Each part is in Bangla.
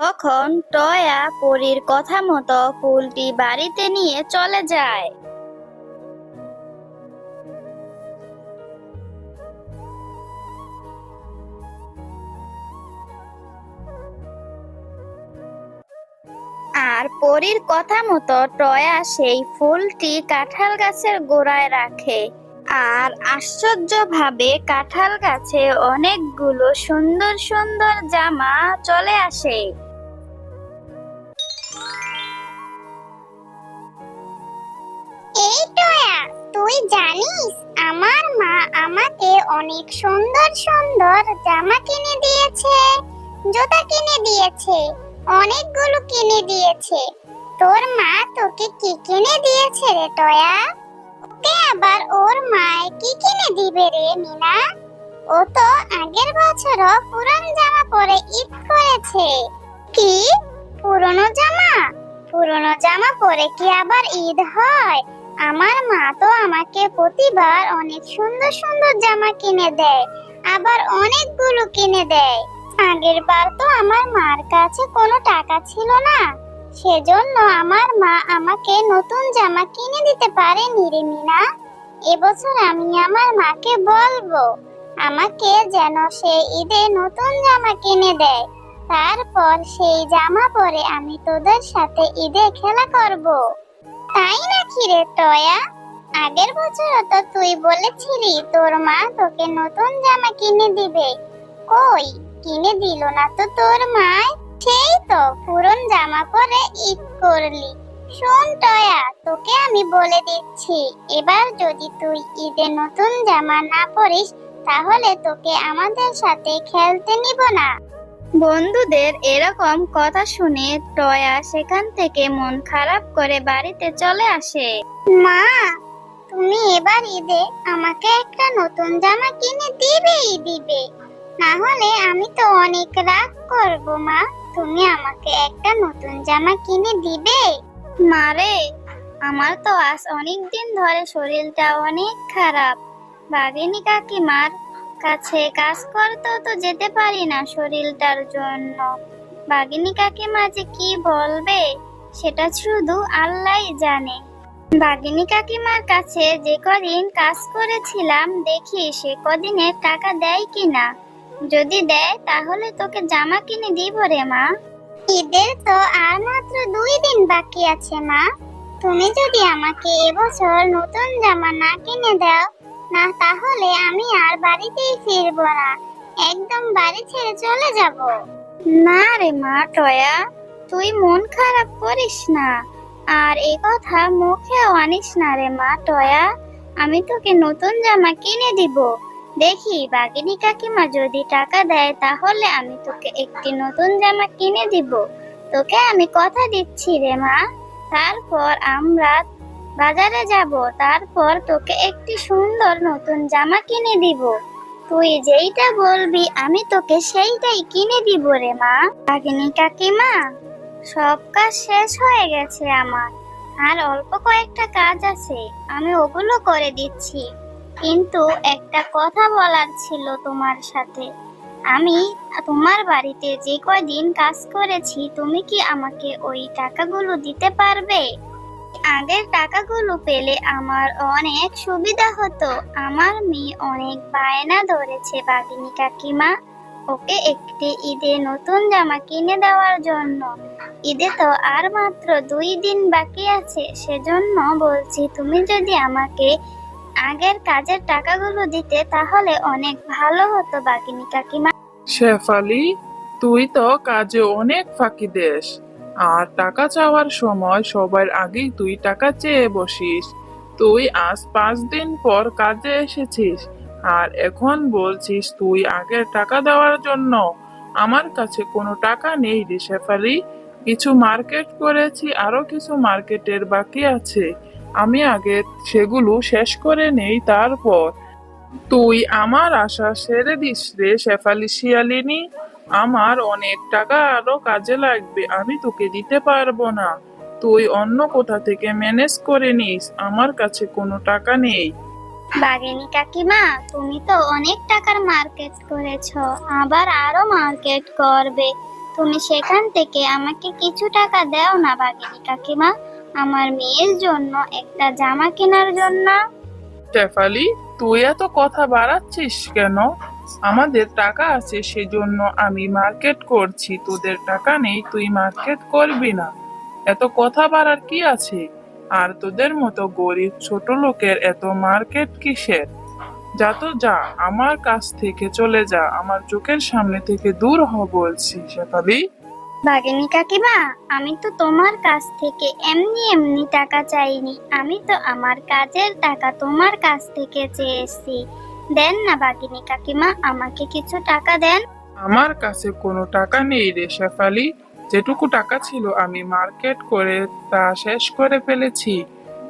তখন টয়া পরীর কথা মতো ফুলটি বাড়িতে নিয়ে চলে যায়। আর পরীর কথা মতো টয়া সেই ফুলটি কাঁঠাল গাছের গোড়ায় রাখে। আর আশ্চর্যভাবে কাঁঠাল গাছে অনেকগুলো সুন্দর সুন্দর জামা চলে আসে। তুই জানিস, আমার মা আমাকে অনেক সুন্দর সুন্দর জামা কিনে দিয়েছে, জুতা কিনে দিয়েছে, অনেকগুলো কিনে দিয়েছে। তোর মা তোকে কি কিনে দিয়েছে রে টয়া? ওকে আবার ওর মায় কি কিনে দিবে রে মিনা? ও তো আগের বছরও পুরান জামা পরে ঈদ করেছে। কি? পুরনো জামা? পুরনো জামা পরে কি আবার ঈদ হয়? আমার মা তো আমাকে প্রতিবার অনেক সুন্দর সুন্দর জামা কিনে দেয়, আবার অনেকগুলো কিনে দেয়। আগের বার তো আমার মার কাছে কোনো টাকা ছিল না। সেজন্য আমার মা আমাকে নতুন জামা কিনে দিতে পারেনি রে মিনা। এবছর আমি আমার মাকে বলব, আমাকে যেন সে ঈদে নতুন জামা কিনে দেয়। তারপর সেই জামা পরে আমি তোদের সাথে ঈদে খেলা করব। তাই নাকি রে টয়া আগের বছর তো তুই বলেছিলি তোর মা তোকে নতুন জামা কিনে দিবে। কই, কিনে দিল না তো তোর মা সেই তো, পুরন জামা পরে ঈদ করলি। শোন টয়া তোকে আমি বলে দিচ্ছি, এবার যদি তুই ঈদে নতুন জামা না পরিস, তাহলে তোকে আমাদের সাথে খেলতে নিব না। বন্ধুদের এরকম কথা শুনে টয়া সেখান থেকে মন খারাপ করে বাড়িতে চলে আসে। মা তুমি এবার ঈদে আমাকে একটা নতুন জামা কিনে দিবেই দিবে। না হলে আমি তো অনেক রাগ করব মা। তুমি আমাকে একটা নতুন জামা কিনে দিবে? মারে আমার তো আজ অনেক দিন ধরে শরীরটা অনেক খারাপ। বাঘিনী কাকিমার কাছে কাজ করতেও তো যেতে পারি না শরীরটার জন্য। বাঘিনী কাকিমা যে কি বলবে, সেটা শুধু আল্লাহই জানে। বাঘিনী কাকিমার কাছে যে কদিন কাজ করেছিলাম, দেখি সে কদিনের টাকা দেয় কিনা। যদি দেয়, তাহলে তোকে জামা কিনে দিব রে মা। ঈদের তো আর মাত্র দুই দিন বাকি আছে মা। তুমি যদি আমাকে এবছর নতুন জামা না কিনে দাও না, তাহলে আমি আর বাড়িতেই ফিরবো না। একদম বাড়ি ছেড়ে চলে যাব। না রে মা টয়া, তুই মন খারাপ করিস না। আর এ কথা মুখেও আনিস না রে মা টয়া। আমি তোকে নতুন জামা কিনে দিব। দেখি বাগিনী কাকিমা যদি টাকা দেয়, তাহলে আমি তোকে একটি নতুন জামা কিনে দিব। তোকে আমি কথা দিচ্ছি রে মা। তারপর আমরা বাজারে যাব, তারপর তোকে একটি সুন্দর নতুন জামা কিনে দিব। তুই যেইটা বলবি, আমি তোকে সেইটাই কিনে দিব রে মা। বাগিনী কাকিমা, সব কাজ শেষ হয়ে গেছে আমার। আর অল্প কয়েকটা কাজ আছে, আমি ওগুলো করে দিচ্ছি। কিন্তু একটা কথা বলার ছিল তোমার সাথে। আমি তোমার বাড়িতে যে কয়দিন কাজ করেছি, তুমি কি আমাকে ওই টাকাগুলো দিতে পারবে? আগের টাকাগুলো পেলে আমার অনেক সুবিধা হতো। আমার মেয়ে অনেক বায়না ধরেছে বাগিনী কাকিমা। ওকে একটি ঈদে নতুন জামা কিনে দেওয়ার জন্য। ঈদে তো আর মাত্র দুই দিন বাকি আছে। সেজন্য বলছি, তুমি যদি আমাকে আগের কাজের টাকাগুলো দিতে, তাহলে অনেক ভালো হতো বাগিনী কাকিমা। শেফালি, তুই তো কাজে অনেক ফাঁকি দেস। আর টাকা চাওয়ার সময় সবার আগেই তুই টাকা চেয়ে বসিস। তুই আজ পাঁচ দিন পর কাজে এসেছিস আর এখন বলছিস তুই আগের টাকা দেওয়ার জন্য। আমার কাছে কোনো টাকা নেই রে শেফালি। কিছু মার্কেট করেছি, আরও কিছু মার্কেটের বাকি আছে। আমি আগে সেগুলো শেষ করে নেই তারপর। তুই আমার আশা সেরে দিস রে শেফালি শিয়ালিনী। আমার অনেক টাকা আরও কাজে লাগবে আমি তোকে দিতে পারব না। তুই অন্য কোথা থেকে ম্যানেজ করে নিস? আমার কাছে কোনো টাকা নেই। বাগিনী কাকিমা তুমি তো অনেক টাকার মার্কেট করেছ আবার আরও মার্কেট করবে। তুমি সেখান থেকে আমাকে কিছু টাকা দাও না বাগিনী কাকিমা আমার মেয়ের জন্য একটা জামা কেনার জন্য। শেফালি তুই এত কথা বাড়াচ্ছিস কেন? আমাদের টাকা আছে, সেজন্য আমি মার্কেট করছি। তোদের টাকা নেই, তুই মার্কেট করবি না। এত কথা বাড়ার কি আছে? আর তোদের মতো গরিব ছোট লোকের এত মার্কেট কিসের? যা তো যা, আমার কাছ থেকে চলে যা, আমার চোখের সামনে থেকে দূর হ বলছি শেফালি বাগিনী কাকিমা, আমি তো তোমার কাছ থেকে এমনি এমনি টাকা চাইনি, আমি তো আমার কাজের টাকা তোমার কাছ থেকে চেয়েছি। দেন না বাগিনী কাকিমা, আমাকে কিছু টাকা দেন। আমার কাছে কোনো টাকা নেই রে শেফালি। যেটুকু টাকা ছিল আমি মার্কেট করে তা শেষ করে ফেলেছি।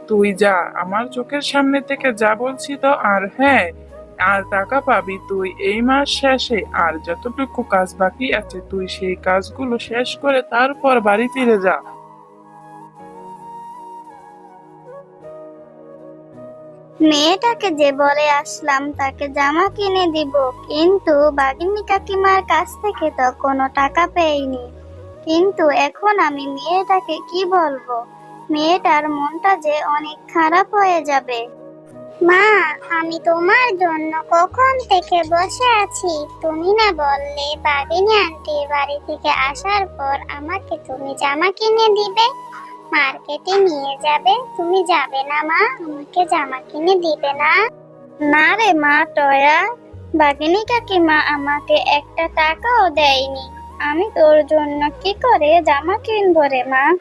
তুই যা, আমার চোখের সামনে থেকে যা বলছি তো আর হ্যাঁ আর টাকা পাবি তুই এই মাস শেষে। আর যতটুকু কাজ বাকি আছে, তুই সেই কাজগুলো শেষ করে তারপর বাড়ি ফিরে যা। মেয়েটাকে যে বলে আসলাম, তাকে জামা কিনে দিব। কিন্তু বাগিনী কাকিমার কাছ থেকে তো কোনো টাকা পেইনি। কিন্তু এখন আমি মেয়েটাকে কি বলব? মেয়েটার মনটা যে অনেক খারাপ হয়ে যাবে। মা, আমি তোমার জন্য কখন থেকে বসে আছি? তুমি না বললে বাগিনী আন্টির বাড়ি থেকে আসার পর আমাকে তুমি জামা কিনে দিবে? মার্কেটে নিয়ে যাবে। তুমি যাবে না, মা। আমাকে জামা কিনে দিবে না। না রে মা, টয়া। বাগিনী কাকিমা আমাকে একটা টাকাও দেয়নি। আমি তোর জন্য কি করে জামা কিনবো রে মা?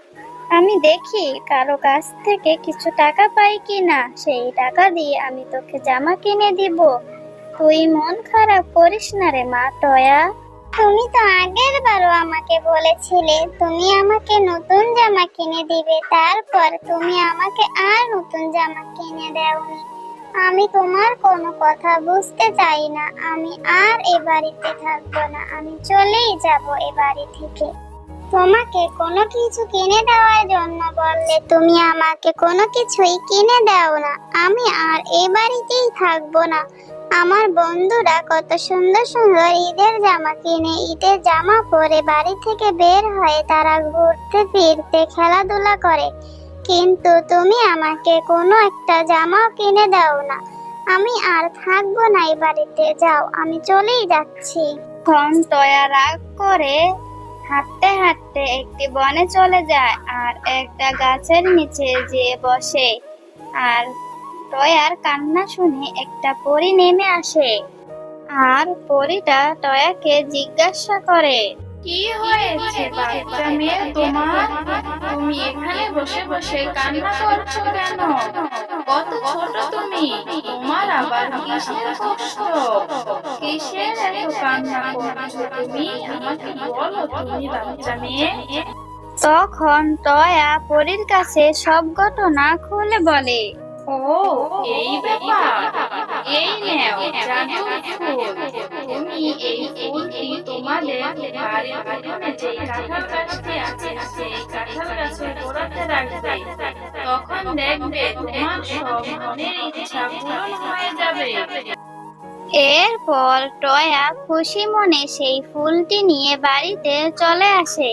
আমি দেখি কারও কাছ থেকে কিছু টাকা পাই কি না সেই টাকা দিয়ে আমি তোকে জামা কিনে দিব। তুই মন খারাপ করিস না রে মা, টয়া। তুমি তো আগের বারও আমাকে বলেছিলে, তুমি আমাকে নতুন জামা কিনে দিবে, তারপর তুমি আমাকে আর নতুন জামা কিনে দেওনি। আমি তোমার কোনো কথা বুঝতে চাই না, আমি আর এ বাড়িতে থাকব না, আমি চলেই যাব এ বাড়ি থেকে। তোমাকে কোনো কিছু কিনে দেওয়ার জন্য বললে তুমি আমাকে কোনো কিছুই কিনে দাও না, আমি আর এ বাড়িতেই থাকব না। আমার বন্ধুরা কত সুন্দর সুন্দর ঈদের জামা কিনে, ঈদের জামা পরে বাড়ি থেকে বের হয়ে তারা ঘুরতে ফিরতে খেলাধুলা করে। কিন্তু তুমি আমাকে কোনো একটা জামাও কিনে দাও না। আমি আর থাকব না এই বাড়িতে, যাও, আমি চলেই যাচ্ছি। তখন টয়া রাগ করে হাঁটতে হাঁটতে একটি বনে চলে যায় আর একটা গাছের নিচে যেয়ে বসে। আর টয়ার কান্না শুনে একটা পরী নেমে আসে। আর পরীটা টয়াকে জিজ্ঞাসা করে, কি হয়েছে বাচ্চা মেয়ে তোমার? তুমি এখানে বসে বসে কান্না করছ কেন? কত ছোট তুমি, তোমার আবার কিসের কষ্ট? কিসের এত কান্না করছ তুমি? আমাকে বলো তুমি বাচ্চা মেয়ে? তখন টয়া পরীর কাছে সব ঘটনা খুলে বলে ও এই ব্যাপার। এই নেও জাদুর ফুল। তুমি এই ফুলটি তোমাদের বাড়ির উঠোনে যে কাঁঠাল গাছটি আছে সেই কাঁঠাল গাছের গোড়াতে রাখবে। তখন দেখবে তোমার সব মনের ইচ্ছা পূরণ হয়ে যাবে। এরপর টয়া খুশি মনে সেই ফুলটি নিয়ে বাড়িতে চলে আসে।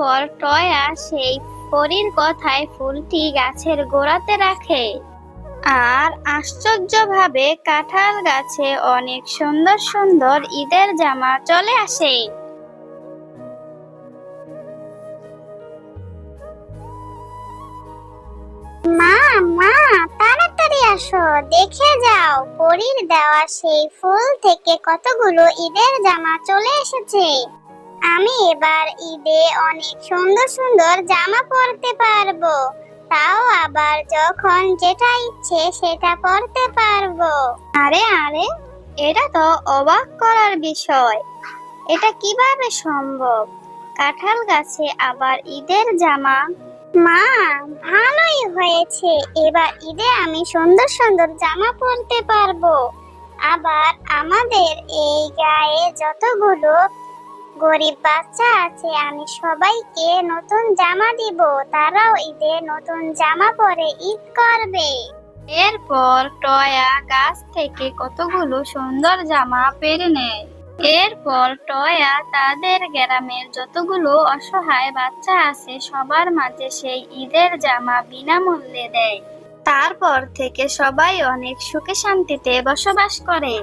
তারপর টয়া সেই পরীর কথায় ফুলটি গাছের গোড়াতে রাখে। আর আশ্চর্যভাবে কাঁঠাল গাছে অনেক সুন্দর সুন্দর ঈদের জামা চলে আসে। মা মা, তাড়াতাড়ি আসো, দেখে যাও, পরীর দেওয়া সেই ফুল থেকে কতগুলো ঈদের জামা চলে এসেছে। আমি এবার ঈদে অনেক সুন্দর সুন্দর জামা পরতে পারব। তাও আবার যখন যেটা ইচ্ছে সেটা পরতে পারব। আরে আরে এটা তো অবাক করার বিষয়। এটা কীভাবে সম্ভব? কাঁঠাল গাছে আবার ঈদের জামা। মা ভালোই হয়েছে। এবার ঈদে আমি সুন্দর সুন্দর জামা পরতে পারব। আবার আমাদের এই গায়ে যতগুলো গরিব বাচ্চা আছে, আমি সবাইকে নতুন জামা দিব। তারাও ঈদে নতুন জামা পরে ঈদ করবে। এরপর টয়া গাছ থেকে কতগুলো সুন্দর জামা পেরে নেয়। এরপর টয়া তাদের গ্রামের যতগুলো অসহায় বাচ্চা আছে, সবার মাঝে সেই ঈদের জামা বিনামূল্যে দেয়। তারপর থেকে সবাই অনেক সুখে শান্তিতে বসবাস করে।